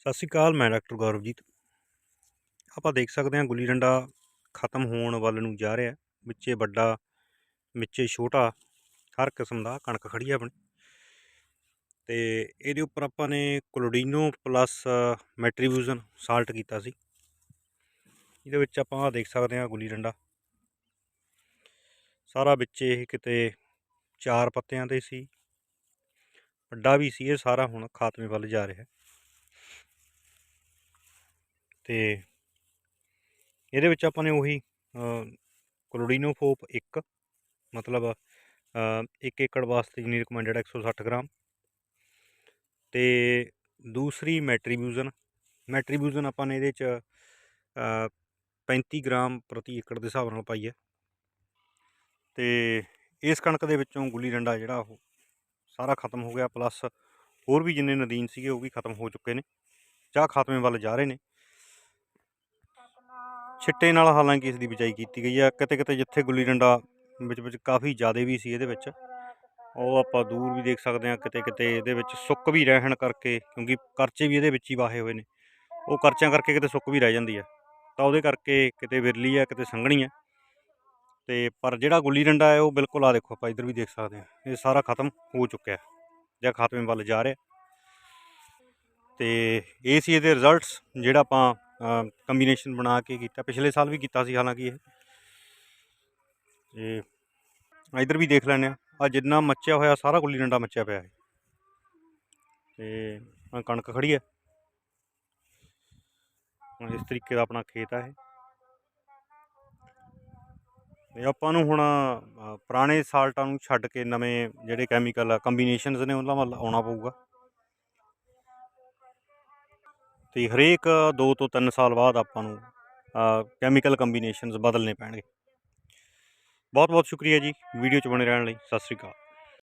ਸਤਿ ਸ਼੍ਰੀ ਅਕਾਲ, ਮੈਂ ਡਾਕਟਰ ਗੌਰਵਜੀਤ। ਆਪਾਂ ਦੇਖ ਸਕਦੇ ਹਾਂ ਗੁੱਲੀ ਡੰਡਾ ਖਤਮ ਹੋਣ ਵੱਲ ਨੂੰ ਜਾ ਰਿਹਾ। ਵਿੱਚੇ ਵੱਡਾ, ਵਿੱਚੇ ਛੋਟਾ, ਹਰ ਕਿਸਮ ਦਾ ਕਣਕ ਖੜੀ ਆ ਆਪਣੀ। ਤੇ ਇਹਦੇ ਉੱਪਰ ਆਪਾਂ ਨੇ ਕਲੋਡੀਨੋ ਪਲੱਸ ਮੈਟਰੀਬਿਊਜ਼ਨ ਸਾਲਟ ਕੀਤਾ ਸੀ। ਇਹਦੇ ਵਿੱਚ ਆਪਾਂ ਆਹ ਦੇਖ ਸਕਦੇ ਹਾਂ ਗੁੱਲੀ ਡੰਡਾ। ਸਾਰਾ ਵਿੱਚ ਇਹ ਕਿਤੇ ਚਾਰ ਪੱਤਿਆਂ ਤੇ ਸੀ। ਵੱਡਾ ਵੀ ਸੀ ਇਹ ਸਾਰਾ ਹੁਣ ਖਾਤਮੇ ਵੱਲ ਜਾ ਰਿਹਾ। ਤੇ ਇਹਦੇ ਵਿੱਚ ਆਪਾਂ ਨੇ ਉਹੀ ਕਲੋਡੀਨੋ ਫੋਪ 1 ਮਤਲਬ 1 ਏਕੜ ਵਾਸਤੇ ਜਿੰਨੀ ਰਿਕਮੈਂਡਡ 160 ਗ੍ਰਾਮ। ਤੇ ਦੂਸਰੀ ਮੈਟਰੀਬਿਊਜ਼ਨ ਮੈਟਰੀਬਿਊਜ਼ਨ ਆਪਾਂ ਨੇ ਇਹਦੇ ਚ ਅ, 35 ਗ੍ਰਾਮ ਪ੍ਰਤੀ ਏਕੜ ਦੇ ਹਿਸਾਬ ਨਾਲ ਪਾਈ ਹੈ। ਤੇ ਇਸ ਕਣਕ ਦੇ ਵਿੱਚੋਂ ਗੁੱਲੀ ਡੰਡਾ ਜਿਹੜਾ ਉਹ ਸਾਰਾ ਖਤਮ ਹੋ ਗਿਆ ਪਲੱਸ ਹੋਰ ਵੀ ਜਿੰਨੇ ਨਦੀਨ ਸੀਗੇ ਉਹ ਵੀ ਖਤਮ ਹੋ ਚੁੱਕੇ ਨੇ ਜਾਂ ਖਾਤਮੇ ਵੱਲ ਜਾ ਰਹੇ ਨੇ। ਛਿੱਟੇ ਨਾਲ ਹਾਲਾਂਕਿ ਇਸ ਦੀ ਬਿਜਾਈ ਕੀਤੀ ਗਈ ਆ। ਕਿਤੇ ਕਿਤੇ ਜਿੱਥੇ ਗੁੱਲੀ ਡੰਡਾ ਵਿੱਚ ਵਿੱਚ ਕਾਫੀ ਜ਼ਿਆਦਾ ਵੀ ਸੀ ਇਹਦੇ ਵਿੱਚ, ਉਹ ਆਪਾਂ ਦੂਰ ਵੀ ਦੇਖ ਸਕਦੇ ਹਾਂ ਕਿਤੇ ਕਿਤੇ ਇਹਦੇ ਵਿੱਚ ਸੁੱਕ ਵੀ ਰਹਿਣ ਕਰਕੇ, ਕਿਉਂਕਿ ਕਰਚੇ ਵੀ ਇਹਦੇ ਵਿੱਚ ਹੀ ਵਾਹੇ ਹੋਏ ਨੇ। ਉਹ ਕਰਚਿਆਂ ਕਰਕੇ ਕਿਤੇ ਸੁੱਕ ਵੀ ਰਹਿ ਜਾਂਦੀ ਆ। ਤਾਂ ਉਹਦੇ ਕਰਕੇ ਕਿਤੇ ਵਿਰਲੀ ਆ, ਕਿਤੇ ਸੰਘਣੀ ਆ। ਤੇ ਪਰ ਜਿਹੜਾ ਗੁੱਲੀ ਡੰਡਾ ਹੈ, ਉਹ ਬਿਲਕੁਲ ਆ ਦੇਖੋ, ਆਪਾਂ ਇੱਧਰ ਵੀ ਦੇਖ ਸਕਦੇ ਹਾਂ ਇਹ ਸਾਰਾ ਖਤਮ ਹੋ ਚੁੱਕਿਆ ਜਾਂ ਖਾਤਮੇ ਵੱਲ ਜਾ ਰਿਹਾ ਤੇ ਇਹ ਸੀ ਇਹਦੇ ਰਿਜ਼ਲਟਸ ਜਿਹੜਾ ਆਪਾਂ ਕੰਬੀਨੇਸ਼ਨ ਬਣਾ ਕੇ ਕੀਤਾ। ਪਿਛਲੇ ਸਾਲ ਵੀ ਕੀਤਾ ਸੀ, ਹਾਲਾਂਕਿ ਇਹ। ਤੇ ਇਧਰ ਵੀ ਦੇਖ ਲੈਂਦੇ ਆ ਆ ਜਿੰਨਾ ਮੱਚਿਆ ਹੋਇਆ, ਸਾਰਾ ਗੁੱਲੀ ਡੰਡਾ ਮੱਚਿਆ ਪਿਆ ਹੈ ਤੇ ਕਣਕ ਖੜੀ ਹੈ। ਇਸ ਤਰੀਕੇ ਦਾ ਆਪਣਾ ਖੇਤ ਹੈ ਇਹ। ਆਪਾਂ ਨੂੰ ਹੁਣ ਪੁਰਾਣੇ ਸਾਲਟਾਂ ਨੂੰ ਛੱਡ ਕੇ ਨਵੇਂ ਜਿਹੜੇ ਕੈਮੀਕਲ ਕੰਬੀਨੇਸ਼ਨਸ ਨੇ, ਉਹਨਾਂ ਵੱਲ ਆਉਣਾ ਪਊਗਾ। ਤੇ ਹਰੇਕ 2 ਤੋਂ 3 ਸਾਲ ਬਾਅਦ ਆਪਾਂ ਨੂੰ ਕੈਮੀਕਲ ਕੰਬੀਨੇਸ਼ਨਸ ਬਦਲਨੇ ਪੈਣਗੇ। ਬਹੁਤ ਬਹੁਤ ਸ਼ੁਕਰੀਆ ਜੀ ਵੀਡੀਓ 'ਚ ਬਣੇ ਰਹਿਣ ਲਈ। ਸਤਿ ਸ੍ਰੀ ਅਕਾਲ।